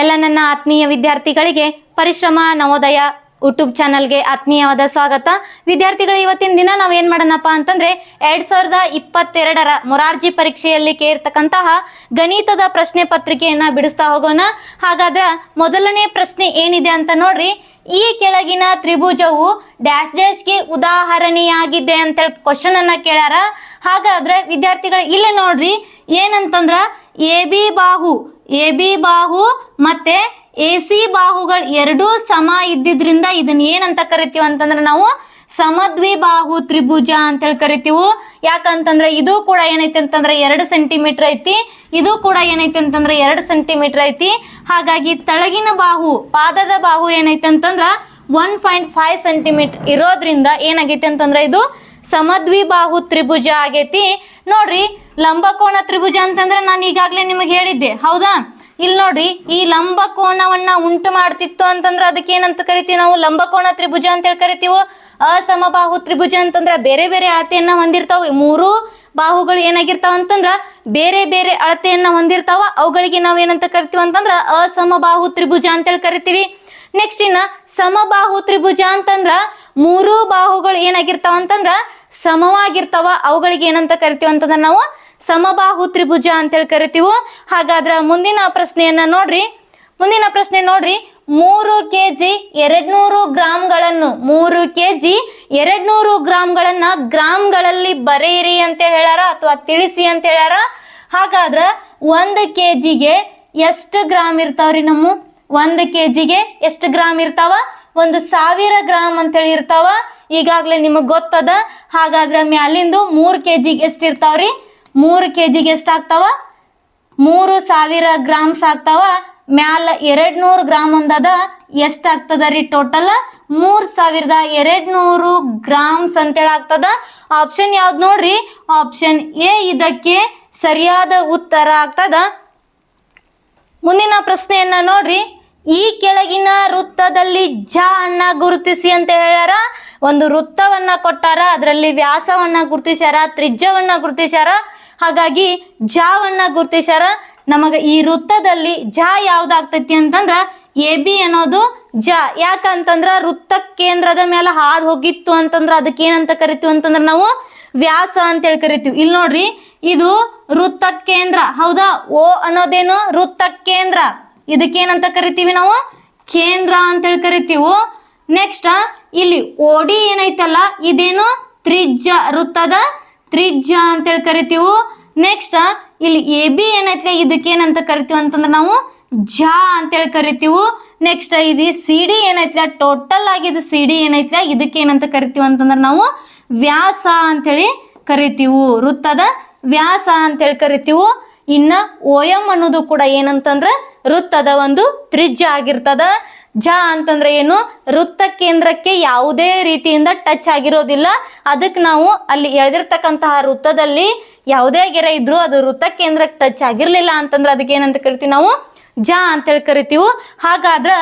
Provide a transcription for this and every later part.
ಎಲ್ಲ ನನ್ನ ಆತ್ಮೀಯ ವಿದ್ಯಾರ್ಥಿಗಳಿಗೆ ಪರಿಶ್ರಮ, ನವೋದಯ ಯೂಟ್ಯೂಬ್ ಚಾನಲ್ಗೆ ಆತ್ಮೀಯವಾದ ಸ್ವಾಗತ. ವಿದ್ಯಾರ್ಥಿಗಳು, ಇವತ್ತಿನ ದಿನ ನಾವು ಏನು ಮಾಡೋಣಪ್ಪ ಅಂತಂದ್ರೆ ಎರಡ್ ಸಾವಿರದ ಇಪ್ಪತ್ತೆರಡರ ಮೊರಾರ್ಜಿ ಪರೀಕ್ಷೆಯಲ್ಲಿ ಕೇರ್ತಕ್ಕಂತಹ ಗಣಿತದ ಪ್ರಶ್ನೆ ಪತ್ರಿಕೆಯನ್ನ ಬಿಡಿಸ್ತಾ ಹೋಗೋಣ. ಹಾಗಾದ್ರೆ ಮೊದಲನೇ ಪ್ರಶ್ನೆ ಏನಿದೆ ಅಂತ ನೋಡ್ರಿ. ಈ ಕೆಳಗಿನ ತ್ರಿಭುಜವು ಡ್ಯಾಶ್ ಡ್ಯಾಶ್ಗೆ ಉದಾಹರಣೆಯಾಗಿದೆ ಅಂತೇಳಿ ಕ್ವಶನ್ ಅನ್ನ ಕೇಳ್ಯಾರ. ಹಾಗಾದ್ರೆ ವಿದ್ಯಾರ್ಥಿಗಳು, ಇಲ್ಲೇ ನೋಡ್ರಿ ಏನಂತಂದ್ರ ಎ ಬಿ ಬಾಹು ಎ ಬಿ ಬಾಹು ಮತ್ತೆ ಎ ಸಿ ಬಾಹುಗಳು ಎರಡೂ ಸಮ ಇದ್ದಿದ್ರಿಂದ ಇದನ್ನ ಏನಂತ ಕರಿತೀವಿ ಅಂತಂದ್ರೆ ನಾವು ಸಮದ್ವಿಬಾಹು ತ್ರಿಭುಜ ಅಂತ ಹೇಳಿ ಕರಿತೀವಿ. ಯಾಕಂತಂದ್ರೆ ಇದು ಕೂಡ ಏನೈತೆ ಅಂತಂದ್ರೆ ಎರಡು ಸೆಂಟಿಮೀಟರ್ ಐತಿ, ಇದು ಕೂಡ ಏನೈತಿ ಅಂತಂದ್ರೆ ಎರಡು ಸೆಂಟಿಮೀಟರ್ ಐತಿ. ಹಾಗಾಗಿ ತಳಗಿನ ಬಾಹು, ಪಾದದ ಬಾಹು ಏನೈತೆ ಅಂತಂದ್ರ ಒನ್ ಪಾಯಿಂಟ್ ಫೈವ್ ಸೆಂಟಿಮೀಟರ್ ಇರೋದ್ರಿಂದ ಏನಾಗೈತೆ ಅಂತಂದ್ರೆ ಇದು ಸಮದ್ವಿಬಾಹು ತ್ರಿಭುಜ ಆಗೈತಿ. ನೋಡ್ರಿ ಲಂಬಕೋಣ ತ್ರಿಭುಜ ಅಂತಂದ್ರೆ ನಾನು ಈಗಾಗಲೇ ನಿಮಗೆ ಹೇಳಿದ್ದೆ, ಹೌದಾ? ಇಲ್ಲಿ ನೋಡ್ರಿ, ಈ ಲಂಬಕೋಣವನ್ನ ಉಂಟು ಮಾಡ್ತಿತ್ತು ಅಂತಂದ್ರೆ ಅದಕ್ಕೆ ಏನಂತ ಕರಿತೀವಿ ನಾವು? ಲಂಬಕೋಣ ತ್ರಿಭುಜ ಅಂತ ಹೇಳಿ ಕರಿತೀವೋ? ಅಸಮಬಾಹು ತ್ರಿಭುಜ ಅಂತಂದ್ರೆ ಬೇರೆ ಬೇರೆ ಅಳತೆಯನ್ನ ಹೊಂದಿರ್ತಾವ. ಮೂರು ಬಾಹುಗಳು ಏನಾಗಿರ್ತಾವ ಅಂತಂದ್ರ ಬೇರೆ ಬೇರೆ ಅಳತೆಯನ್ನ ಹೊಂದಿರ್ತಾವ. ಅವುಗಳಿಗೆ ನಾವು ಏನಂತ ಕರಿತೀವಿ ಅಂತಂದ್ರ ಅಸಮಬಾಹು ತ್ರಿಭುಜ ಅಂತೇಳಿ ಕರಿತೀವಿ. ನೆಕ್ಸ್ಟ್ ಇನ್ನ ಸಮಬಾಹು ತ್ರಿಭುಜ ಅಂತಂದ್ರ ಮೂರು ಬಾಹುಗಳು ಏನಾಗಿರ್ತಾವ ಅಂತಂದ್ರ ಸಮವಾಗಿರ್ತಾವ. ಅವುಗಳಿಗೆ ಏನಂತ ಕರಿತೀವಿ ಅಂತಂದ್ರ ನಾವು ಸಮಬಾಹು ತ್ರಿಭುಜ ಅಂತೇಳಿ ಕರಿತೀವು ಹಾಗಾದ್ರ ಮುಂದಿನ ಪ್ರಶ್ನೆಯನ್ನ ನೋಡ್ರಿ. ಮುಂದಿನ ಪ್ರಶ್ನೆ ನೋಡ್ರಿ. ಮೂರು ಕೆ ಜಿ ಎರಡ್ನೂರು ಗ್ರಾಮ್ಗಳನ್ನು ಮೂರು ಕೆ ಜಿ ಎರಡ್ನೂರು ಗ್ರಾಮ್ಗಳನ್ನ ಗ್ರಾಮ್ಗಳಲ್ಲಿ ಬರೆಯಿರಿ ಅಂತ ಹೇಳಾರ ಅಥವಾ ತಿಳಿಸಿ ಅಂತ ಹೇಳಾರ ಹಾಗಾದ್ರ ಒಂದು ಕೆ ಜಿಗೆ ಎಷ್ಟು ಗ್ರಾಮ್ ಇರ್ತಾವ್ರಿ ನಮ್ಮ? ಒಂದು ಕೆ ಜಿಗೆ ಎಷ್ಟು ಗ್ರಾಮ್ ಇರ್ತಾವ? ಒಂದು ಸಾವಿರ ಗ್ರಾಮ್ ಅಂತೇಳಿ ಇರ್ತಾವ? ಈಗಾಗಲೇ ನಿಮಗೆ ಗೊತ್ತದ? ಹಾಗಾದ್ರೆ ಮ್ಯಾಲಿಂದು ಮೂರು ಕೆ ಜಿಗೆ ಎಷ್ಟು ಇರ್ತಾವ್ರಿ? ಮೂರು ಕೆ ಜಿಗೆ ಎಷ್ಟು ಆಗ್ತಾವ ಮೂರು ಸಾವಿರ ಗ್ರಾಮ್ಸ್ ಆಗ್ತಾವ. ಮ್ಯಾಲ ಎರಡ್ ನೂರು ಗ್ರಾಮ್ ಒಂದದ ಎಷ್ಟಾಗ್ತದ ರೀ ಟೋಟಲ್? ಮೂರ್ ಸಾವಿರದ ಎರಡ್ ನೂರು ಗ್ರಾಮ್ಸ್ ಅಂತೇಳಿ ಆಗ್ತದ. ಆಪ್ಷನ್ ಯಾವ್ದು ನೋಡ್ರಿ? ಆಪ್ಷನ್ ಎ, ಇದಕ್ಕೆ ಸರಿಯಾದ ಉತ್ತರ ಆಗ್ತದ. ಮುಂದಿನ ಪ್ರಶ್ನೆಯನ್ನ ನೋಡ್ರಿ. ಈ ಕೆಳಗಿನ ವೃತ್ತದಲ್ಲಿ ಜ ಅನ್ನ ಗುರುತಿಸಿ ಅಂತ ಹೇಳ್ಯಾರ. ಒಂದು ವೃತ್ತವನ್ನ ಕೊಟ್ಟಾರ. ಅದರಲ್ಲಿ ವ್ಯಾಸವನ್ನ ಗುರುತಿಸ್ಯಾರ, ತ್ರಿಜ್ಯವನ್ನ ಗುರುತಿಸ್ಯಾರ. ಹಾಗಾಗಿ ಜಾವನ್ನ ಗುರುತಿಸ್ಯಾರ. ನಮಗ ಈ ವೃತ್ತದಲ್ಲಿ ಜ ಯಾವ್ದಾಗ್ತೈತಿ ಅಂತಂದ್ರ ಎ, ಬಿ ಅನ್ನೋದು ಜ. ಯಾಕಂತಂದ್ರ ವೃತ್ತ ಕೇಂದ್ರದ ಮೇಲೆ ಹಾದು ಹೋಗಿತ್ತು ಅಂತಂದ್ರ ಅದಕ್ಕೆ ಏನಂತ ಕರಿತೀವಿ ಅಂತಂದ್ರ ನಾವು ವ್ಯಾಸ ಅಂತೇಳಿ ಕರಿತೀವಿ. ಇಲ್ಲಿ ನೋಡ್ರಿ, ಇದು ವೃತ್ತ ಕೇಂದ್ರ. ಹೌದಾ? ಓ ಅನ್ನೋದೇನು ವೃತ್ತ ಕೇಂದ್ರ. ಇದಕ್ಕೇನಂತ ಕರಿತೀವಿ ನಾವು? ಕೇಂದ್ರ ಅಂತೇಳಿ ಕರಿತೀವಿ. ನೆಕ್ಸ್ಟ್ ಇಲ್ಲಿ ಓಡಿ ಏನೈತಲ್ಲ, ಇದೇನು ತ್ರಿಜ್ಯ ವೃತ್ತದ ತ್ರಿಜ್ಯ ಅಂತೇಳಿ ಕರಿತೀವಿ ನೆಕ್ಸ್ಟ್ ಇಲ್ಲಿ ಎ ಬಿ ಇದಕ್ಕೆ ಏನಂತ ಕರಿತೀವಿ ಅಂತಂದ್ರೆ ನಾವು ಜ ಅಂತೇಳಿ ಕರಿತೀವಿ ನೆಕ್ಸ್ಟ್ ಇದು ಸಿ ಡಿ ಏನೈತೆ ಟೋಟಲ್ ಆಗಿದೆ ಸಿ ಡಿ ಇದಕ್ಕೆ ಏನಂತ ಕರಿತೀವಿ ಅಂತಂದ್ರೆ ನಾವು ವ್ಯಾಸ ಅಂತೇಳಿ ಕರಿತೀವಿ. ವೃತ್ತದ ವ್ಯಾಸ ಅಂತೇಳಿ ಕರಿತೀವಿ, ಇನ್ನ ಓ ಅನ್ನೋದು ಕೂಡ ಏನಂತಂದ್ರೆ ವೃತ್ತದ ಒಂದು ತ್ರಿಜ್ಯ ಆಗಿರ್ತದ. ಜ ಅಂತಂದ್ರೆ ಏನು? ವೃತ್ತ ಕೇಂದ್ರಕ್ಕೆ ಯಾವುದೇ ರೀತಿಯಿಂದ ಟಚ್ ಆಗಿರೋದಿಲ್ಲ. ಅದಕ್ಕೆ ನಾವು ಅಲ್ಲಿ ಎಳೆದಿರ್ತಕ್ಕಂತಹ ವೃತ್ತದಲ್ಲಿ ಯಾವುದೇ ಗೆರೆ ಇದ್ರೂ ಅದು ವೃತ್ತ ಕೇಂದ್ರಕ್ಕೆ ಟಚ್ ಆಗಿರ್ಲಿಲ್ಲ ಅಂತಂದ್ರೆ ಅದಕ್ಕೆ ಏನಂತ ಕರಿತೀವಿ ನಾವು? ಜ ಅಂತೇಳಿ ಕರಿತೀವಿ. ಹಾಗಾದ್ರ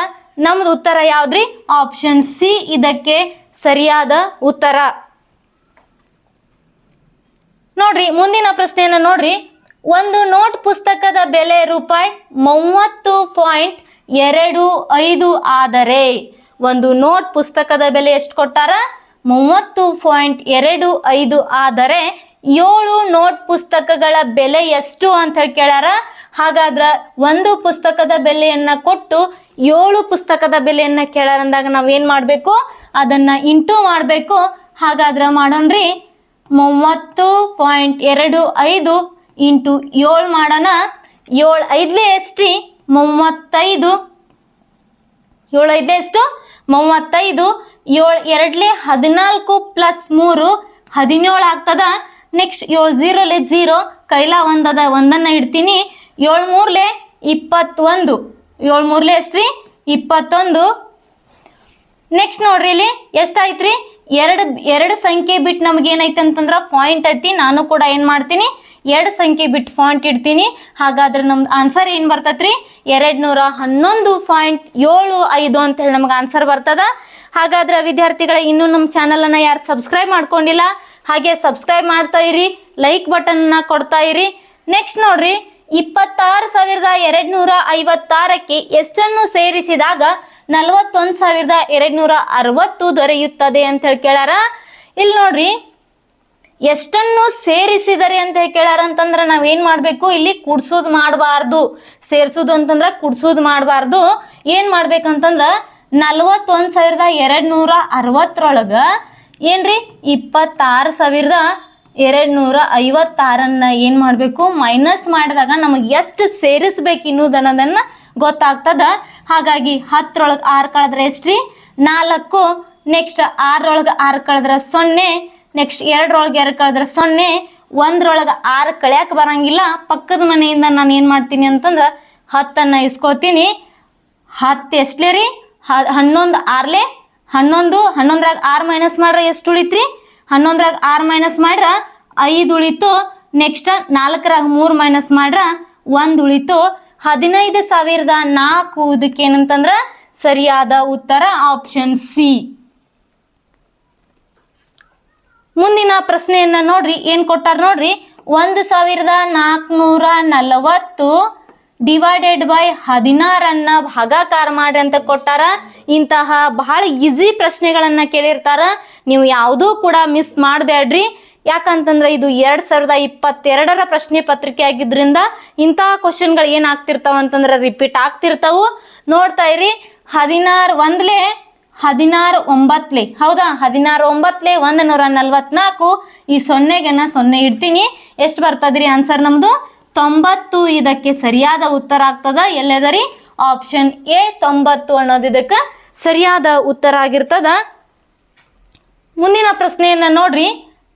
ನಮ್ದು ಉತ್ತರ ಯಾವ್ದ್ರಿ? ಆಪ್ಷನ್ ಸಿ ಇದಕ್ಕೆ ಸರಿಯಾದ ಉತ್ತರ. ನೋಡ್ರಿ, ಮುಂದಿನ ಪ್ರಶ್ನೆಯನ್ನ ನೋಡ್ರಿ. ಒಂದು ನೋಟ್ ಪುಸ್ತಕದ ಬೆಲೆ ರೂಪಾಯಿ ಮೂವತ್ತು ಪಾಯಿಂಟ್ ಎರಡು ಐದು ಆದರೆ. ಒಂದು ನೋಟ್ ಪುಸ್ತಕದ ಬೆಲೆ ಎಷ್ಟು ಕೊಟ್ಟಾರ? ಮೂವತ್ತು ಪಾಯಿಂಟ್ ಎರಡು ಐದು ಆದರೆ ಏಳು ನೋಟ್ ಪುಸ್ತಕಗಳ ಬೆಲೆ ಎಷ್ಟು ಅಂತ ಹೇಳಿ ಕೇಳಾರ ಹಾಗಾದ್ರೆ ಒಂದು ಪುಸ್ತಕದ ಬೆಲೆಯನ್ನ ಕೊಟ್ಟು ಏಳು ಪುಸ್ತಕದ ಬೆಲೆಯನ್ನ ಕೇಳ್ಯಾರ ಅಂದಾಗ ನಾವ್ ಮಾಡಬೇಕು ಮಾಡ್ಬೇಕು? ಅದನ್ನ ಇಂಟು ಮಾಡಬೇಕು. ಹಾಗಾದ್ರೆ ಮಾಡೋಣ್ರಿ. ಮೂವತ್ತು ಪಾಯಿಂಟ್ ಎರಡು ಐದು ಇಂಟು ಏಳು ಮಾಡೋಣ. ಏಳು ಐದಲೇ ಎಷ್ಟ್ರಿ? ಮೂವತ್ತೈದು. ಏಳು ಐದ್ಲೆ ಎಷ್ಟು? ಮೂವತ್ತೈದು. ಏಳು, ಎರಡ್ಲೆ ಹದಿನಾಲ್ಕು ಪ್ಲಸ್ ಮೂರು. ಹದಿನೇಳು ಆಗ್ತದ. ನೆಕ್ಸ್ಟ್ ಏಳು ಝೀರೋಲೆ ಝೀರೋ ಕೈಲ ಒಂದದ ಒಂದನ್ನ ಇಡ್ತೀನಿ. ಏಳು ಮೂರ್ಲೆ ಇಪ್ಪತ್ತೊಂದು. ಏಳು ಮೂರ್ಲೆ ರೀ ಇಪ್ಪತ್ತೊಂದು. ನೆಕ್ಸ್ಟ್ ನೋಡ್ರಿ ಇಲ್ಲಿ ಎಷ್ಟಾಯ್ತ್ರಿ? ಎರಡು ಎರಡು ಸಂಖ್ಯೆ ಬಿಟ್ಟು ನಮ್ಗೆ ಏನೈತೆ ಅಂತಂದ್ರೆ ಪಾಯಿಂಟ್ ಐತಿ. ನಾನು ಕೂಡ ಏನು ಮಾಡ್ತೀನಿ? ಎರಡು ಸಂಖ್ಯೆ ಬಿಟ್ಟು ಫಾಂಟ್ ಇಡ್ತೀನಿ. ಹಾಗಾದ್ರೆ ನಮ್ದು ಆನ್ಸರ್ ಏನು ಬರ್ತೈತ್ರಿ? ಎರಡು ನೂರ ಹನ್ನೊಂದು ಪಾಯಿಂಟ್ ಏಳು ಐದು ಅಂತ ಹೇಳಿ ನಮ್ಗೆ ಆನ್ಸರ್ ಬರ್ತದ. ಹಾಗಾದ್ರೆ ವಿದ್ಯಾರ್ಥಿಗಳ, ಇನ್ನೂ ನಮ್ಮ ಚಾನಲನ್ನು ಯಾರು ಸಬ್ಸ್ಕ್ರೈಬ್ ಮಾಡ್ಕೊಂಡಿಲ್ಲ, ಹಾಗೆ ಸಬ್ಸ್ಕ್ರೈಬ್ ಮಾಡ್ತಾ ಇರಿ ಲೈಕ್ ಬಟನ್ನ ಕೊಡ್ತಾ ಇರಿ. ನೆಕ್ಸ್ಟ್ ನೋಡ್ರಿ, ಇಪ್ಪತ್ತಾರು ಸಾವಿರದ ಎರಡ್ ನೂರ ಐವತ್ತಾರಕ್ಕೆ ಎಷ್ಟನ್ನು ಸೇರಿಸಿದಾಗ ನಲವತ್ತೊಂದು ಸಾವಿರದ ಎರಡ್ ನೂರ ಅರವತ್ತು ದೊರೆಯುತ್ತದೆ ಅಂತ ಹೇಳಿ ಕೇಳಾರ ಇಲ್ಲಿ ನೋಡ್ರಿ ಎಷ್ಟನ್ನು ಸೇರಿಸಿದರೆ ಅಂತ ಹೇಳಿ ಕೇಳ್ಯಾರ ಅಂತಂದ್ರ ನಾವೇನ್ ಮಾಡ್ಬೇಕು? ಇಲ್ಲಿ ಕುಡ್ಸೋದು ಮಾಡಬಾರ್ದು. ಸೇರ್ಸೋದು ಅಂತಂದ್ರ ಕುಡ್ಸೋದು ಮಾಡಬಾರ್ದು. ಏನ್ ಮಾಡ್ಬೇಕಂತಂದ್ರ ನಲ್ವತ್ತೊಂದ್ ಸಾವಿರದ ಎರಡ್ ನೂರ ಅರವತ್ತರೊಳಗ ಏನ್ರಿ? ಇಪ್ಪತ್ತಾರು ಸಾವಿರದ ಎರಡ್ ನೂರ ಐವತ್ತಾರನ್ನ ಏನ್ ಮಾಡ್ಬೇಕು? ಮೈನಸ್ ಮಾಡಿದಾಗ ನಮಗೆ ಎಷ್ಟು ಸೇರಿಸ್ಬೇಕು ಅನ್ನೋದನ್ನ ಗೊತ್ತಾಗ್ತದ. ಹಾಗಾಗಿ ಹತ್ತರೊಳಗೆ ಆರು ಕಳೆದ್ರೆ ಎಷ್ಟ್ರಿ? ನಾಲ್ಕು, ನೆಕ್ಸ್ಟ್ ಆರರೊಳಗೆ ಆರು ಕಳೆದ್ರೆ ಸೊನ್ನೆ ನೆಕ್ಸ್ಟ್ ಎರಡರೊಳಗೆ ಎರಡು ಕಳೆದ್ರೆ ಸೊನ್ನೆ, ಒಂದರೊಳಗೆ ಆರು ಕಳ್ಯಾಕೆ ಬರಂಗಿಲ್ಲ. ಪಕ್ಕದ ಮನೆಯಿಂದ ನಾನು ಏನು ಮಾಡ್ತೀನಿ ಅಂತಂದ್ರೆ ಹತ್ತನ್ನು ಇಸ್ಕೊಳ್ತೀನಿ. ಹತ್ತು ಎಷ್ಟಲೇ ರೀ? ಹ ಹನ್ನೊಂದು ಆರ್ಲೆ? ಹನ್ನೊಂದು, ಹನ್ನೊಂದ್ರಾಗ ಆರು ಮೈನಸ್ ಮಾಡ್ರೆ ಎಷ್ಟು ಉಳಿತ್ರಿ? ಹನ್ನೊಂದ್ರಾಗ ಆರು ಮೈನಸ್ ಮಾಡ್ರ ಐದು ಉಳಿತು. ನೆಕ್ಸ್ಟ್ ನಾಲ್ಕರಾಗ ಮೂರು ಮೈನಸ್ ಮಾಡ್ರ ಒಂದು ಉಳಿತು. ಹದಿನೈದು ಸಾವಿರದ ನಾಲ್ಕು ಇದಕ್ಕೆ ಏನಂತಂದ್ರ ಸರಿಯಾದ ಉತ್ತರ ಆಪ್ಷನ್ ಸಿ. ಮುಂದಿನ ಪ್ರಶ್ನೆಯನ್ನ ನೋಡ್ರಿ, ಏನ್ ಕೊಟ್ಟಾರ ನೋಡ್ರಿ? ಒಂದು ಸಾವಿರದ ನಾಲ್ಕುನೂರ ನಲವತ್ತು ಡಿವೈಡೆಡ್ ಬೈ ಹದಿನಾರನ್ನ ಭಾಗಾಕಾರ ಮಾಡ್ರಿ ಅಂತ ಕೊಟ್ಟಾರ. ಇಂತಹ ಬಹಳ ಈಸಿ ಪ್ರಶ್ನೆಗಳನ್ನ ಕೇಳಿರ್ತಾರ. ನೀವು ಯಾವುದೂ ಕೂಡ ಮಿಸ್ ಮಾಡಬೇಡ್ರಿ ಯಾಕಂತಂದ್ರೆ ಇದು ಎರಡ್ ಸಾವಿರದ ಇಪ್ಪತ್ತೆರಡರ ಪ್ರಶ್ನೆ ಪತ್ರಿಕೆ ಆಗಿದ್ರಿಂದ ಇಂತಹ ಕ್ವಶನ್ಗಳು ಏನಾಗ್ತಿರ್ತಾವ ಅಂತಂದ್ರೆ ರಿಪೀಟ್ ಆಗ್ತಿರ್ತಾವು. ನೋಡ್ತಾ ಇರಿ, ಹದಿನಾರು ಒಂದ್ಲೆ ಹದಿನಾರು ಒಂಬತ್ಲೆ ಹೌದಾ? ಹದಿನಾರು ಒಂಬತ್ಲೆ ಒಂದು ನೂರ ನಲ್ವತ್ನಾಲ್ಕು ಈ ಸೊನ್ನೆಗೆ ನಾ ಸೊನ್ನೆ ಇಡ್ತೀನಿ. ಎಷ್ಟು ಬರ್ತದ್ರಿ ಆನ್ಸರ್ ನಮ್ದು? ತೊಂಬತ್ತು. ಇದಕ್ಕೆ ಸರಿಯಾದ ಉತ್ತರ ಆಗ್ತದ? ಎಲ್ಲದರಿ? ಆಪ್ಷನ್ ಎ ತೊಂಬತ್ತು ಅನ್ನೋದು ಇದಕ್ಕೆ ಸರಿಯಾದ ಉತ್ತರ ಆಗಿರ್ತದ. ಮುಂದಿನ ಪ್ರಶ್ನೆಯನ್ನ ನೋಡ್ರಿ.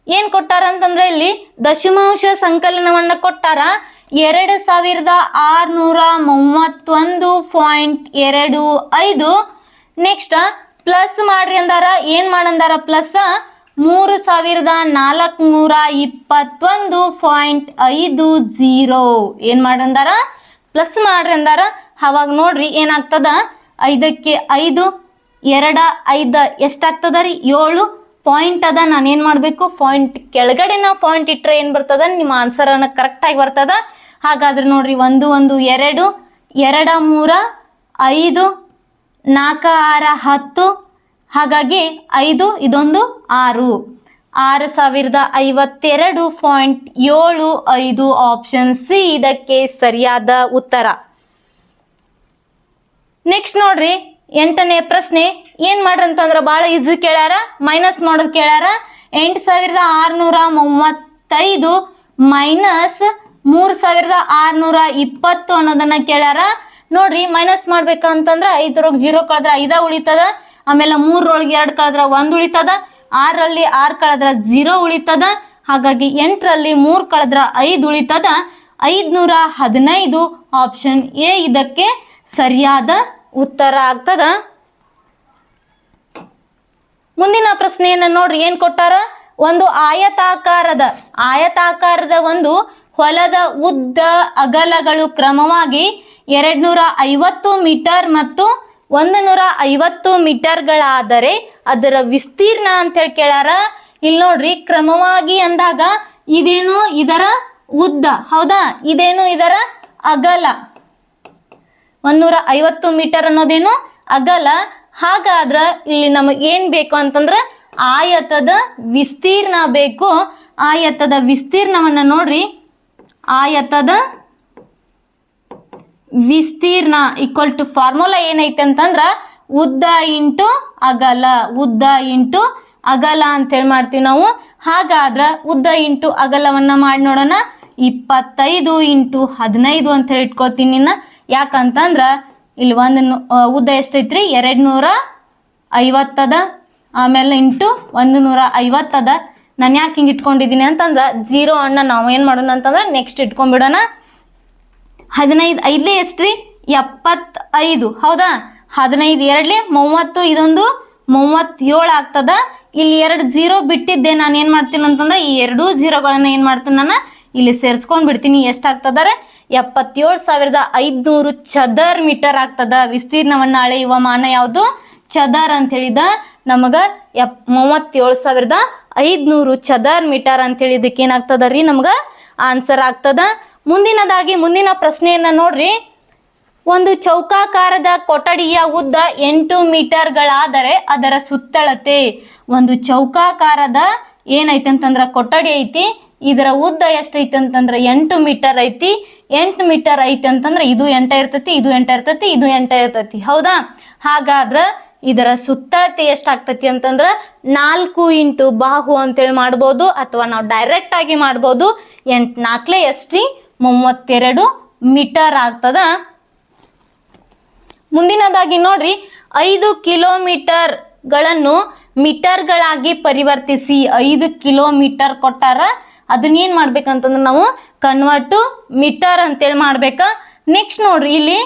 ಏನ್ ಕೊಟ್ಟಾರ ಅಂತಂದ್ರೆ ಇಲ್ಲಿ ದಶಮಾಂಶ ಸಂಕಲನವನ್ನ ಕೊಟ್ಟಾರ. ಎರಡು ಸಾವಿರದ ಆರ್ನೂರ ಮೂವತ್ತೊಂದು ಪಾಯಿಂಟ್ ಎರಡು ಐದು. ನೆಕ್ಸ್ಟ್ ಪ್ಲಸ್ ಮಾಡ್ರಿ ಅಂದಾರ, ಏನ್ ಮಾಡಂದಾರ ಪ್ಲಸ್? ಮೂರು ಸಾವಿರದ ನಾಲ್ಕುನೂರ ಇಪ್ಪತ್ತೊಂದು ಪಾಯಿಂಟ್ ಐದು ಜೀರೋ. ಏನ್ ಮಾಡಂದಾರ? ಪ್ಲಸ್ ಮಾಡ್ರಿ ಅಂದಾರ. ಅವಾಗ ನೋಡ್ರಿ ಏನಾಗ್ತದ? ಐದಕ್ಕೆ ಐದು, ಎರಡ, ಐದ ಎಷ್ಟಾಗ್ತದ ರೀ? ಏಳು ಪಾಯಿಂಟ್ ಅದ. ನಾನು ಏನು ಮಾಡಬೇಕು? ಪಾಯಿಂಟ್ ಕೆಳಗಡೆ ನಾವು ಪಾಯಿಂಟ್ ಇಟ್ಟರೆ ಏನು ಬರ್ತದ? ನಿಮ್ಮ ಆನ್ಸರ್ ಅನ್ನ ಕರೆಕ್ಟಾಗಿ ಬರ್ತದ. ಹಾಗಾದ್ರೆ ನೋಡ್ರಿ, ಒಂದು ಒಂದು, ಎರಡು, ಎರಡ, ಮೂರ, ಐದು ನಾಲ್ಕ, ಆರ, ಹತ್ತು. ಹಾಗಾಗಿ ಐದು, ಇದೊಂದು ಆರು. ಆರು ಸಾವಿರದ ಐವತ್ತೆರಡು ಪಾಯಿಂಟ್ ಏಳು ಐದು ಆಪ್ಷನ್ ಸಿ ಇದಕ್ಕೆ ಸರಿಯಾದ ಉತ್ತರ. ನೆಕ್ಸ್ಟ್ ನೋಡ್ರಿ, ಎಂಟನೇ ಪ್ರಶ್ನೆ, ಏನ್ ಮಾಡ್ರಿ ಅಂತಂದ್ರೆ ಬಹಳ ಈಸಿ ಕೇಳ್ಯಾರ ಮೈನಸ್ ಮಾಡೋದು ಕೇಳ್ಯಾರ. ಎಂಟು ಸಾವಿರದ ಆರ್ನೂರ ಮೂವತ್ತೈದು ಮೈನಸ್ ಮೂರು ಸಾವಿರದ ಆರ್ನೂರ ಇಪ್ಪತ್ತು ಅನ್ನೋದನ್ನ ಕೇಳ್ಯಾರ. ನೋಡ್ರಿ ಮೈನಸ್ ಮಾಡ್ಬೇಕಂತಂದ್ರೆ ಐದರೊಳಗೆ ಜೀರೋ ಕಳೆದ್ರ ಐದ ಉಳಿತದ, ಆಮೇಲೆ ಮೂರರೊಳಗೆ ಎರಡು ಕಳೆದ್ರ ಒಂದು ಉಳಿತದ ಆರರಲ್ಲಿ ಆರು ಕಳೆದ್ರ ಜೀರೋ ಉಳಿತದ, ಹಾಗಾಗಿ ಎಂಟರಲ್ಲಿ ಮೂರು ಕಳೆದ್ರ ಐದು ಉಳಿತದ, ಐದ್ನೂರ ಹದಿನೈದು ಆಪ್ಷನ್ ಎ ಇದಕ್ಕೆ ಸರಿಯಾದ ಉತ್ತರ ಆಗ್ತದ. ಮುಂದಿನ ಪ್ರಶ್ನೆಯನ್ನ ನೋಡ್ರಿ, ಏನ್ ಕೊಟ್ಟಾರ? ಒಂದು ಆಯತಾಕಾರದ ಆಯತಾಕಾರದ ಒಂದು ಹೊಲದ ಉದ್ದ ಅಗಲಗಳು ಕ್ರಮವಾಗಿ ಎರಡ್ ನೂರ ಐವತ್ತು ಮೀಟರ್ ಮತ್ತು ಒಂದು ನೂರ ಐವತ್ತು ಮೀಟರ್ಗಳಾದರೆ ಅದರ ವಿಸ್ತೀರ್ಣ ಅಂತ ಹೇಳಿ ಕೇಳಾರ ಇಲ್ಲಿ ನೋಡ್ರಿ, ಕ್ರಮವಾಗಿ ಅಂದಾಗ ಇದೇನು ಇದರ ಉದ್ದ, ಹೌದಾ? ಇದೇನು ಇದರ ಅಗಲ. ಒಂದೂರ ಐವತ್ತು ಮೀಟರ್ ಅನ್ನೋದೇನು ಅಗಲ. ಹಾಗಾದ್ರ ಇಲ್ಲಿ ನಮಗೆ ಏನ್ ಬೇಕು ಅಂತಂದ್ರೆ ಆಯತದ ವಿಸ್ತೀರ್ಣ ಬೇಕು. ಆಯತದ ವಿಸ್ತೀರ್ಣವನ್ನ ನೋಡ್ರಿ. ಆಯತದ ವಿಸ್ತೀರ್ಣ ಈಕ್ವಲ್ ಟು ಫಾರ್ಮುಲಾ ಏನೈತೆ ಅಂತಂದ್ರ ಉದ್ದ ಇಂಟು ಅಗಲ, ಉದ್ದ ಇಂಟು ಅಗಲ ಅಂತೇಳಿ ಮಾಡ್ತೀವಿ ನಾವು. ಹಾಗಾದ್ರ ಉದ್ದ ಇಂಟು ಅಗಲವನ್ನ ಮಾಡಿ ನೋಡೋಣ. ಇಪ್ಪತ್ತೈದು ಇಂಟು ಹದಿನೈದು ಅಂತ ಹೇಳಿ ನಿನ್ನ. ಯಾಕಂತಂದ್ರೆ ಇಲ್ಲಿ ಒಂದು ಉದ್ದ ಎಷ್ಟೈತ್ರಿ? ಎರಡು ನೂರ ಐವತ್ತದ. ಆಮೇಲೆ ಇಂಟು ಒಂದು ನೂರ ಐವತ್ತದ. ನಾನು ಯಾಕೆ ಹಿಂಗೆ ಇಟ್ಕೊಂಡಿದ್ದೀನಿ ಅಂತಂದ್ರೆ, ಜೀರೋ ಅನ್ನ ನಾವು ಏನು ಮಾಡೋಣ ಅಂತಂದ್ರೆ ನೆಕ್ಸ್ಟ್ ಇಟ್ಕೊಂಡ್ಬಿಡೋಣ. ಹದಿನೈದು, ಐದ್ಲೆ ಎಷ್ಟ್ರಿ? ಎಪ್ಪತ್ತೈದು. ಹೌದಾ? ಹದಿನೈದು, ಎರಡ್ಲೆ? ಮೂವತ್ತು, ಇದೊಂದು ಮೂವತ್ತೇಳು ಆಗ್ತದ. ಇಲ್ಲಿ ಎರಡು ಜೀರೋ ಬಿಟ್ಟಿದ್ದೆ ನಾನು ಏನು ಮಾಡ್ತೀನಿ ಅಂತಂದ್ರೆ, ಈ ಎರಡೂ ಜೀರೋಗಳನ್ನು ಏನು ಮಾಡ್ತೀನಿ ನಾನು ಇಲ್ಲಿ ಸೇರಿಸ್ಕೊಂಡು ಬಿಡ್ತೀನಿ. ಎಷ್ಟಾಗ್ತದಾರೆ ಎಪ್ಪತ್ತೇಳು ಸಾವಿರದ ಐದುನೂರು ಚದರ್ ಮೀಟರ್ ಆಗ್ತದ. ವಿಸ್ತೀರ್ಣವನ್ನು ಅಳೆಯುವ ಮಾನ ಯಾವುದು? ಚದರ್ ಅಂತ ಹೇಳಿದ. ನಮಗ ಎಪ್ ಮೂವತ್ತೇಳು ಸಾವಿರದ ಐದುನೂರು ಚದರ್ ಮೀಟರ್ ಅಂತ ಹೇಳಿದಕ್ಕೆ ಏನಾಗ್ತದ ರೀ ನಮ್ಗೆ? ಆನ್ಸರ್ ಆಗ್ತದ. ಮುಂದಿನದಾಗಿ ಮುಂದಿನ ಪ್ರಶ್ನೆಯನ್ನ ನೋಡ್ರಿ. ಒಂದು ಚೌಕಾಕಾರದ ಕೊಠಡಿಯ ಉದ್ದ ಎಂಟು ಮೀಟರ್ಗಳಾದರೆ ಅದರ ಸುತ್ತಳತೆ. ಒಂದು ಚೌಕಾಕಾರದ ಏನೈತೆ ಅಂತಂದ್ರ ಕೊಠಡಿ ಐತಿ, ಇದರ ಉದ್ದ ಎಷ್ಟೈತೆ ಅಂತಂದ್ರ ಎಂಟು ಮೀಟರ್ ಐತಿ. ಎಂಟು ಮೀಟರ್ ಐತಿ ಅಂತಂದ್ರೆ ಇದು ಎಂಟ ಇರ್ತತಿ, ಇದು ಎಂಟ ಇರ್ತತಿ, ಇದು ಎಂಟ ಇರ್ತತಿ. ಹೌದಾ? ಹಾಗಾದ್ರ ಇದರ ಸುತ್ತಳತೆ ಎಷ್ಟಾಗ್ತತಿ ಅಂತಂದ್ರ ನಾಲ್ಕು ಇಂಟು ಬಾಹು ಅಂತೇಳಿ ಮಾಡ್ಬೋದು ಅಥವಾ ನಾವು ಡೈರೆಕ್ಟ್ ಆಗಿ ಮಾಡ್ಬೋದು ಎಂಟು ನಾಲ್ಕಲೇ ಎಷ್ಟ್ರಿ ಮೂವತ್ತೆರಡು ಮೀಟರ್ ಆಗ್ತದ. ಮುಂದಿನದಾಗಿ ನೋಡ್ರಿ, ಐದು ಕಿಲೋಮೀಟರ್ಗಳನ್ನು ಮೀಟರ್ಗಳಾಗಿ ಪರಿವರ್ತಿಸಿ ಐದು ಕಿಲೋಮೀಟರ್ ಕೊಟ್ಟಾರ ಅದನ್ನೇನು ಮಾಡ್ಬೇಕಂತಂದ್ರೆ ನಾವು ಕನ್ವರ್ಟ್ ಟು ಮೀಟರ್ ಅಂತೇಳಿ ಮಾಡ್ಬೇಕು. ನೆಕ್ಸ್ಟ್ ನೋಡ್ರಿ, ಇಲ್ಲಿ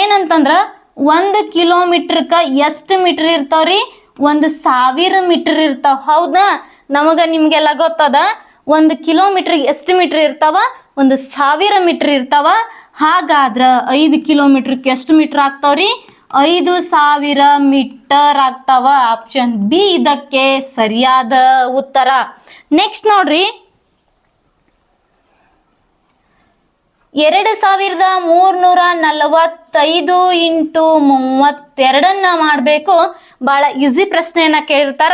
ಏನಂತಂದ್ರ ಒಂದು ಕಿಲೋಮೀಟ್ರಕ್ಕೆ ಎಷ್ಟು ಮೀಟರ್ ಇರ್ತಾವ್ರಿ ಒಂದು ಸಾವಿರ ಮೀಟರ್ ಇರ್ತಾವ. ಹೌದಾ ನಮಗ ನಿಮ್ಗೆಲ್ಲ ಗೊತ್ತದ? ಒಂದು ಕಿಲೋಮೀಟ್ರಿಗೆ ಎಷ್ಟು ಮೀಟರ್ ಇರ್ತಾವ? ಒಂದು ಸಾವಿರ ಮೀಟರ್ ಇರ್ತಾವ. ಹಾಗಾದ್ರ ಐದು ಕಿಲೋಮೀಟ್ರಕ್ಕೆ ಎಷ್ಟು ಮೀಟರ್ ಆಗ್ತಾವ್ರಿ ಐದು ಸಾವಿರ ಮೀಟರ್ ಆಗ್ತಾವ. ಆಪ್ಷನ್ ಬಿ ಇದಕ್ಕೆ ಸರಿಯಾದ ಉತ್ತರ. ನೆಕ್ಸ್ಟ್ ನೋಡ್ರಿ. ಎರಡು ಸಾವಿರದ ಮೂರ್ನೂರ ನಲವತ್ತೈದು ಇಂಟು ಮೂವತ್ತೆರಡನ್ನ ಮಾಡಬೇಕು. ಭಾಳ ಈಸಿ ಪ್ರಶ್ನೆಯನ್ನ ಕೇಳ್ತಾರ.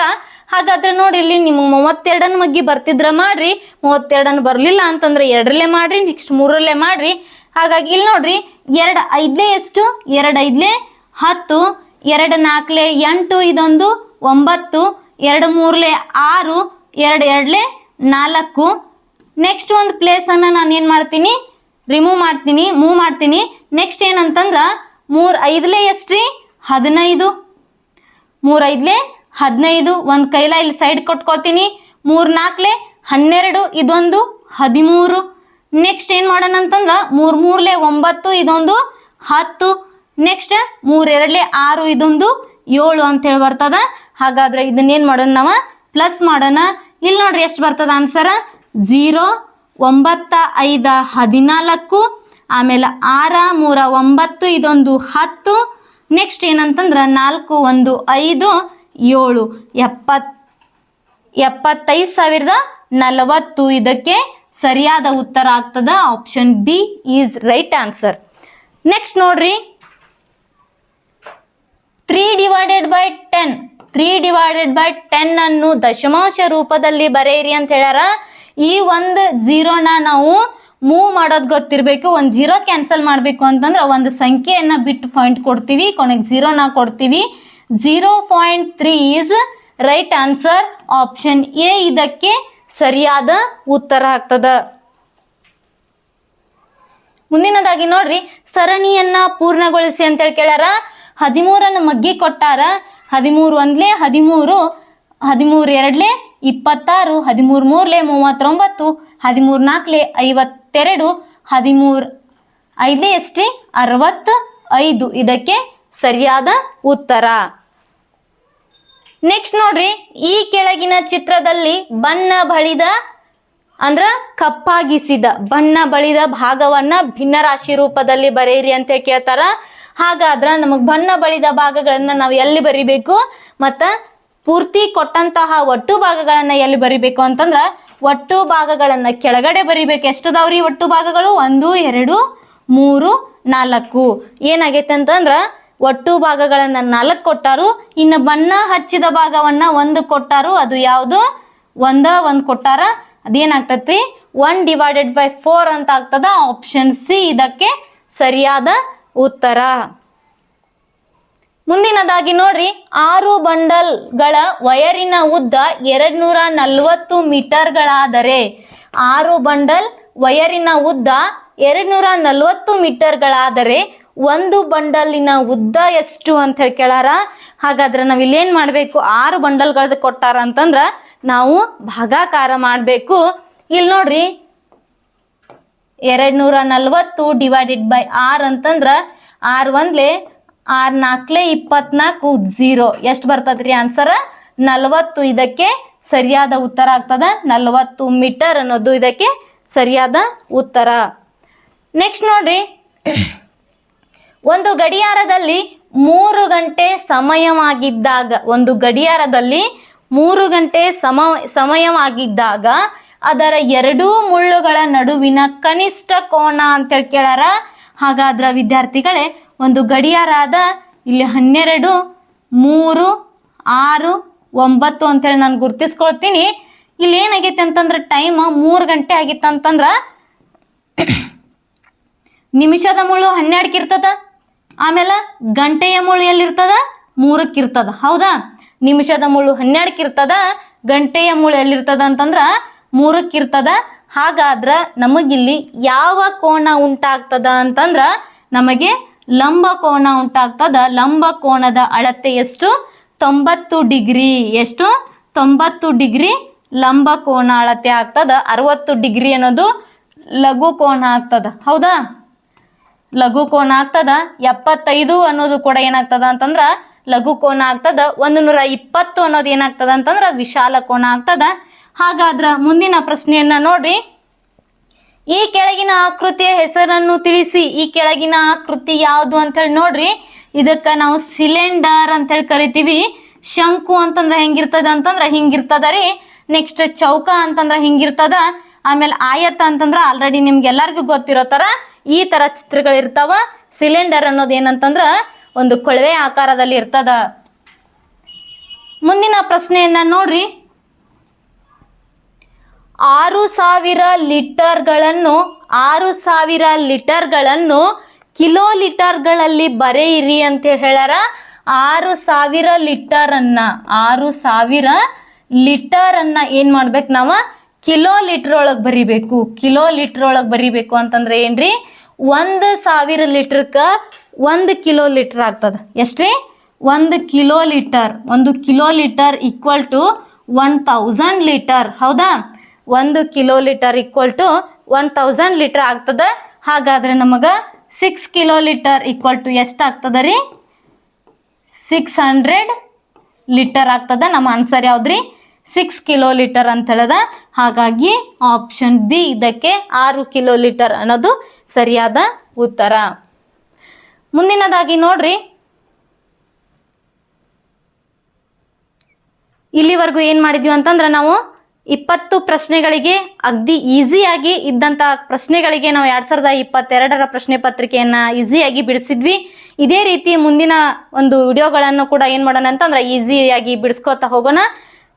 ಹಾಗಾದ್ರೆ ನೋಡಿ ಇಲ್ಲಿ ನಿಮ್ಗೆ ಮೂವತ್ತೆರಡನ್ನ ಮಗ್ಗಿ ಬರ್ತಿದ್ರ ಮಾಡ್ರಿ. ಮೂವತ್ತೆರಡನ್ನ ಬರಲಿಲ್ಲ ಅಂತಂದ್ರೆ ಎರಡರಲ್ಲೇ ಮಾಡ್ರಿ ನೆಕ್ಸ್ಟ್ ಮೂರರಲ್ಲೇ ಮಾಡ್ರಿ. ಹಾಗಾಗಿ ಇಲ್ಲಿ ನೋಡ್ರಿ, ಎರಡು ಐದಲೇ ಎಷ್ಟು? ಎರಡು ಐದ್ಲೆ ಹತ್ತು. ಎರಡು ನಾಲ್ಕಲೆ ಎಂಟು, ಇದೊಂದು ಒಂಬತ್ತು. ಎರಡು ಮೂರ್ಲೆ ಆರು. ಎರಡು ಎರಡ್ಲೆ ನಾಲ್ಕು. ನೆಕ್ಸ್ಟ್ ಒಂದು ಪ್ಲೇಸನ್ನು ನಾನು ಏನು ಮಾಡ್ತೀನಿ? ರಿಮೂವ್ ಮಾಡ್ತೀನಿ ಮೂವ್ ಮಾಡ್ತೀನಿ. ನೆಕ್ಸ್ಟ್ ಏನಂತಂದ್ರೆ ಮೂರು ಐದಲೇ ಎಷ್ಟ್ರಿ ಹದಿನೈದು. ಮೂರು ಐದಲೇ, ಹದಿನೈದು. ಒಂದು ಕೈಲ ಇಲ್ಲಿ ಸೈಡ್ ಕೊಟ್ಕೋತೀನಿ. ಮೂರು ನಾಲ್ಕಲೆ ಹನ್ನೆರಡು. ಇದೊಂದು, ಹದಿಮೂರು. ನೆಕ್ಸ್ಟ್ ಏನು ಮಾಡೋಣ ಅಂತಂದ್ರೆ ಮೂರು ಮೂರ್ಲೆ, ಒಂಬತ್ತು. ಇದೊಂದು, ಹತ್ತು. ನೆಕ್ಸ್ಟ್ ಮೂರೆರಡ್ಲೆ ಆರು. ಇದೊಂದು, ಏಳು ಅಂತೇಳಿ ಬರ್ತದ. ಹಾಗಾದ್ರೆ ಇದನ್ನೇನು ಮಾಡೋಣ ನಾವು? ಪ್ಲಸ್ ಮಾಡೋಣ. ಇಲ್ಲಿ ನೋಡ್ರಿ ಎಷ್ಟು ಬರ್ತದ ಆನ್ಸರ್ ಝೀರೋ ಒಂಬತ್ತ ಐದ ಹದಿನಾಲ್ಕು, ಆಮೇಲೆ ಆರ ಮೂರ ಒಂಬತ್ತು ಇದೊಂದು ಹತ್ತು. ನೆಕ್ಸ್ಟ್ ಏನಂತಂದ್ರೆ ನಾಲ್ಕು ಒಂದು ಐದು ಏಳು. ಎಪ್ಪತ್, ಎಪ್ಪತ್ತೈದು ಸಾವಿರದ ನಲವತ್ತು. ಇದಕ್ಕೆ ಸರಿಯಾದ ಉತ್ತರ ಆಗ್ತದ? Option B is right answer next ನೋಡ್ರಿ. Three divided by ten three divided by ten ಅನ್ನು ದಶಮಾಂಶ ರೂಪದಲ್ಲಿ ಬರೆಯಿರಿ ಅಂತ ಹೇಳ್ಯಾರ. ಈ ಒಂದು ಜೀರೋನ ನಾವು ಮೂವ್ ಮಾಡೋದು ಗೊತ್ತಿರಬೇಕು. ಒಂದು ಜೀರೋ ಕ್ಯಾನ್ಸಲ್ ಮಾಡಬೇಕು ಅಂತಂದ್ರೆ ಒಂದು ಸಂಖ್ಯೆಯನ್ನು ಬಿಟ್ಟು ಪಾಯಿಂಟ್ ಕೊಡ್ತೀವಿ. ಕೊನೆಗೆ ಜೀರೋನ ಕೊಡ್ತೀವಿ. Zero point three is right answer option A. ಇದಕ್ಕೆ ಸರಿಯಾದ ಉತ್ತರ ಆಗ್ತದ. ಮುಂದಿನದಾಗಿ ನೋಡ್ರಿ. ಸರಣಿಯನ್ನ ಪೂರ್ಣಗೊಳಿಸಿ ಅಂತೇಳಿ ಕೇಳ್ಯಾರ. ಹದಿಮೂರನ್ನು ಮಗ್ಗಿ ಕೊಟ್ಟಾರ. ಹದಿಮೂರು ಒಂದ್ಲೆ ಹದಿಮೂರು ಹದಿಮೂರು ಎರಡ್ಲೆ ಇಪ್ಪತ್ತಾರು, ಹದಿಮೂರು ಮೂರ್ಲೆ ಮೂವತ್ತೊಂಬತ್ತು, ಹದಿಮೂರು ನಾಲ್ಕಲೆ ಐವತ್ತೆರಡು, ಹದಿಮೂರು ಐದ್ಲೆ ಎಷ್ಟ್ರಿ? ಅರವತ್ತ ಐದು ಇದಕ್ಕೆ ಸರಿಯಾದ ಉತ್ತರ. ನೆಕ್ಸ್ಟ್ ನೋಡ್ರಿ, ಈ ಕೆಳಗಿನ ಚಿತ್ರದಲ್ಲಿ ಬಣ್ಣ ಬಳಿದ, ಅಂದ್ರ ಕಪ್ಪಾಗಿಸಿದ, ಬಣ್ಣ ಬಳಿದ ಭಾಗವನ್ನ ಭಿನ್ನರಾಶಿ ರೂಪದಲ್ಲಿ ಬರೆಯಿರಿ ಅಂತ ಕೇಳ್ತಾರ. ಹಾಗಾದ್ರ ನಮಗ್ ಬಣ್ಣ ಬಳಿದ ಭಾಗಗಳನ್ನ ನಾವು ಎಲ್ಲಿ ಬರಿಬೇಕು? ಮತ್ತ ಪೂರ್ತಿ ಕೊಟ್ಟಂತಹ ಒಟ್ಟು ಭಾಗಗಳನ್ನ ಎಲ್ಲಿ ಬರಿಬೇಕು ಅಂತಂದ್ರ ಒಟ್ಟು ಭಾಗಗಳನ್ನ ಕೆಳಗಡೆ ಬರಿಬೇಕು. ಎಷ್ಟದಾವ್ರಿ ಒಟ್ಟು ಭಾಗಗಳು? ಒಂದು, ಎರಡು, ಮೂರು, ನಾಲ್ಕು. ಏನಾಗೈತೆ ಅಂತಂದ್ರ ಒಟ್ಟು ಭಾಗಗಳನ್ನ ನಾಲ್ಕು ಕೊಟ್ಟಾರು, ಇನ್ನು ಬಣ್ಣ ಹಚ್ಚಿದ ಭಾಗವನ್ನ ಒಂದು ಕೊಟ್ಟಾರು, ಅದು ಯಾವುದು? ಒಂದ, ಒಂದು ಕೊಟ್ಟಾರ, ಅದೇನಾಗ್ತತ್ರಿ? ಒನ್ ಡಿವೈಡೆಡ್ ಬೈ ಫೋರ್ ಅಂತ ಆಗ್ತದ, ಆಪ್ಷನ್ ಸಿ ಇದಕ್ಕೆ ಸರಿಯಾದ ಉತ್ತರ. ಮುಂದಿನದಾಗಿ ನೋಡ್ರಿ. ಆರು ಬಂಡಲ್ಗಳ ವಯರಿನ ಉದ್ದ ಎರಡ್ ನೂರ ನಲ್ವತ್ತು ಮೀಟರ್ಗಳಾದರೆ. ಆರು ಬಂಡಲ್ ವಯರಿನ ಉದ್ದ ಎರಡ್ ನೂರ ನಲ್ವತ್ತು ಮೀಟರ್ಗಳಾದರೆ. ಒಂದು ಬಂಡಲಿನ ಉದ್ದ ಎಷ್ಟು ಅಂತ ಹೇಳಿ ಕೇಳಾರ? ಹಾಗಾದ್ರೆ ನಾವು ಏನು ಮಾಡಬೇಕು? ಆರು ಬಂಡಲ್ಗಳದ್ದು ಕೊಟ್ಟಾರ ಅಂತಂದ್ರೆ ನಾವು ಭಾಗಾಕಾರ ಮಾಡಬೇಕು. ಇಲ್ಲಿ ನೋಡ್ರಿ. ಎರಡು ನೂರ ನಲ್ವತ್ತು ಡಿವೈಡೆಡ್ ಬೈ ಆರ್ ಅಂತಂದ್ರೆ ಆರ್ ಒಂದ್ಲೆ ಆರ್ ನಾಲ್ಕಲೆ ಇಪ್ಪತ್ನಾಲ್ಕು ಝೀರೋ ಎಷ್ಟು ಬರ್ತದ್ರಿ ಆನ್ಸರ್ ನಲವತ್ತು. ಇದಕ್ಕೆ ಸರಿಯಾದ ಉತ್ತರ ಆಗ್ತದ? ನಲವತ್ತು ಮೀಟರ್ ಅನ್ನೋದು ಇದಕ್ಕೆ ಸರಿಯಾದ ಉತ್ತರ. ನೆಕ್ಸ್ಟ್ ನೋಡ್ರಿ. ಒಂದು ಗಡಿಯಾರದಲ್ಲಿ ಮೂರು ಗಂಟೆ ಸಮಯವಾಗಿದ್ದಾಗ, ಒಂದು ಗಡಿಯಾರದಲ್ಲಿ ಮೂರು ಗಂಟೆ ಸಮ, ಸಮಯವಾಗಿದ್ದಾಗ ಅದರ ಎರಡೂ ಮುಳ್ಳುಗಳ ನಡುವಿನ ಕನಿಷ್ಠ ಕೋನ ಅಂತ ಕೇಳಾರ ಹಾಗಾದ್ರ ವಿದ್ಯಾರ್ಥಿಗಳೇ ಒಂದು ಗಡಿಯಾರ ಆದ ಇಲ್ಲಿ ಹನ್ನೆರಡು, ಮೂರು, ಆರು, ಒಂಬತ್ತು ಅಂತೇಳಿ ನಾನು ಗುರ್ತಿಸ್ಕೊಳ್ತೀನಿ. ಇಲ್ಲಿ ಏನಾಗೈತೆ ಅಂತಂದ್ರೆ ಟೈಮ್ ಮೂರು ಗಂಟೆ ಆಗಿತ್ತು ಅಂತಂದ್ರೆ ನಿಮಿಷದ ಮುಳ್ಳು ಹನ್ನೆರಡಕ್ಕೆ ಇರ್ತದ, ಆಮೇಲೆ ಗಂಟೆಯ ಮುಳ್ಳು ಎಲ್ಲಿರ್ತದ? ಮೂರಕ್ಕೆ ಇರ್ತದ. ಹೌದಾ? ನಿಮಿಷದ ಮುಳ್ಳು ಹನ್ನೆರಡಕ್ಕೆ ಇರ್ತದ, ಗಂಟೆಯ ಮುಳ್ಳು ಎಲ್ಲಿರ್ತದ ಅಂತಂದ್ರ ಮೂರಕ್ಕೆ ಇರ್ತದ. ಹಾಗಾದ್ರೆ ನಮಗಿಲ್ಲಿ ಯಾವ ಕೋಣ ಉಂಟಾಗ್ತದ ಅಂತಂದ್ರ ನಮಗೆ ಲಂಬ ಕೋನ ಉಂಟಾಗ್ತದ? ಲಂಬ ಕೋನದ ಅಳತೆ ಎಷ್ಟು? ತೊಂಬತ್ತು ಡಿಗ್ರಿ. ಎಷ್ಟು? ತೊಂಬತ್ತು ಡಿಗ್ರಿ ಲಂಬ ಕೋನ ಅಳತೆ ಆಗ್ತದ? ಅರವತ್ತು ಡಿಗ್ರಿ ಅನ್ನೋದು ಲಘು ಕೋನ ಆಗ್ತದ. ಹೌದಾ? ಲಘು ಕೋನ ಆಗ್ತದ? ಎಪ್ಪತ್ತೈದು ಅನ್ನೋದು ಕೂಡ ಏನಾಗ್ತದ ಅಂತಂದ್ರ ಲಘು ಕೋನ ಆಗ್ತದ. ಒಂದು ನೂರ ಇಪ್ಪತ್ತು ಅನ್ನೋದು ಏನಾಗ್ತದ ಅಂತಂದ್ರ ವಿಶಾಲ ಕೋನ ಆಗ್ತದ. ಹಾಗಾದ್ರ ಮುಂದಿನ ಪ್ರಶ್ನೆಯನ್ನ ನೋಡ್ರಿ. ಈ ಕೆಳಗಿನ ಆಕೃತಿಯ ಹೆಸರನ್ನು ತಿಳಿಸಿ. ಈ ಕೆಳಗಿನ ಆಕೃತಿ ಯಾವುದು ಅಂತ ಹೇಳಿ ನೋಡ್ರಿ. ಇದಕ್ಕ ನಾವು ಸಿಲಿಂಡರ್ ಅಂತ ಹೇಳಿ ಕರಿತೀವಿ. ಶಂಕು ಅಂತಂದ್ರೆ ಹೆಂಗಿರ್ತದ ಅಂತಂದ್ರೆ ಹಿಂಗಿರ್ತದ ರೀ. ನೆಕ್ಸ್ಟ್ ಚೌಕ ಅಂತಂದ್ರೆ ಹಿಂಗಿರ್ತದ. ಆಮೇಲೆ ಆಯತ ಅಂತಂದ್ರೆ ಆಲ್ರೆಡಿ ನಿಮ್ಗೆಲ್ಲರಿಗೂ ಗೊತ್ತಿರೋ ತರ ಈ ತರ ಚಿತ್ರಗಳಿರ್ತಾವ ಸಿಲಿಂಡರ್ ಅನ್ನೋದು ಏನಂತಂದ್ರ ಒಂದು ಕೊಳವೆ ಆಕಾರದಲ್ಲಿ ಇರ್ತದ. ಮುಂದಿನ ಪ್ರಶ್ನೆಯನ್ನ ನೋಡ್ರಿ. ಆರು ಸಾವಿರ ಲೀಟರ್ಗಳನ್ನು, ಆರು ಸಾವಿರ ಲೀಟರ್ಗಳನ್ನು ಕಿಲೋ ಲೀಟರ್ಗಳಲ್ಲಿ ಬರೆಯಿರಿ ಅಂತ ಹೇಳ್ಯಾರ. ಆರು ಸಾವಿರ ಲೀಟರ್ ಅನ್ನ ಆರು ಸಾವಿರ ಲೀಟರ್ ಏನು ಏನ್ ಮಾಡ್ಬೇಕು ನಾವು? ಕಿಲೋ ಲೀಟರ್ ಒಳಗೆ ಬರಿಬೇಕು. ಕಿಲೋ ಲೀಟರ್ ಒಳಗೆ ಬರಿಬೇಕು ಅಂತಂದ್ರೆ ಏನ್ರಿ? ಒಂದು ಸಾವಿರ ಲೀಟ್ರಕ್ಕೆ ಒಂದು ಕಿಲೋ ಲೀಟರ್ ಆಗ್ತದ. ಎಷ್ಟ್ರಿ? ಒಂದು ಕಿಲೋ ಲೀಟರ್. ಒಂದು kilo litre equal to one thousand litre. ಹೌದಾ? ಒಂದು kilo litre equal to one thousand litre ಆಗ್ತದ. ಹಾಗಾದ್ರೆ ನಮಗೆ six kilo litre equal to ಎಷ್ಟು ಆಗ್ತದ ರೀ? ಸಿಕ್ಸ್ ಹಂಡ್ರೆಡ್ ಲೀಟರ್ ಆಗ್ತದ. ನಮ್ಮ ಆನ್ಸರ್ ಯಾವ್ದ್ರಿ? ಸಿಕ್ಸ್ ಕಿಲೋ ಲೀಟರ್ ಅಂತ ಹೇಳದ. ಹಾಗಾಗಿ ಆಪ್ಷನ್ ಬಿ ಇದಕ್ಕೆ ಆರು ಕಿಲೋ ಲೀಟರ್ ಅನ್ನೋದು ಸರಿಯಾದ ಉತ್ತರ. ಮುಂದಿನದಾಗಿ ನೋಡ್ರಿ. ಇಲ್ಲಿವರೆಗೂ ಏನು ಮಾಡಿದ್ವಿ ಅಂತಂದ್ರೆ ನಾವು ಇಪ್ಪತ್ತು ಪ್ರಶ್ನೆಗಳಿಗೆ ಅಗ್ದಿ ಈಸಿಯಾಗಿ ಇದ್ದಂಥ ಪ್ರಶ್ನೆಗಳಿಗೆ ನಾವು ಎರಡು ಸಾವಿರದ ಇಪ್ಪತ್ತೆರಡರ ಪ್ರಶ್ನೆ ಪತ್ರಿಕೆಯನ್ನು ಈಸಿಯಾಗಿ ಬಿಡಿಸಿದ್ವಿ. ಇದೇ ರೀತಿ ಮುಂದಿನ ಒಂದು ವಿಡಿಯೋಗಳನ್ನು ಕೂಡ ಏನು ಮಾಡೋಣ ಅಂತಂದ್ರೆ ಈಸಿಯಾಗಿ ಬಿಡಿಸ್ಕೋತಾ ಹೋಗೋಣ.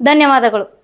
ಧನ್ಯವಾದಗಳು.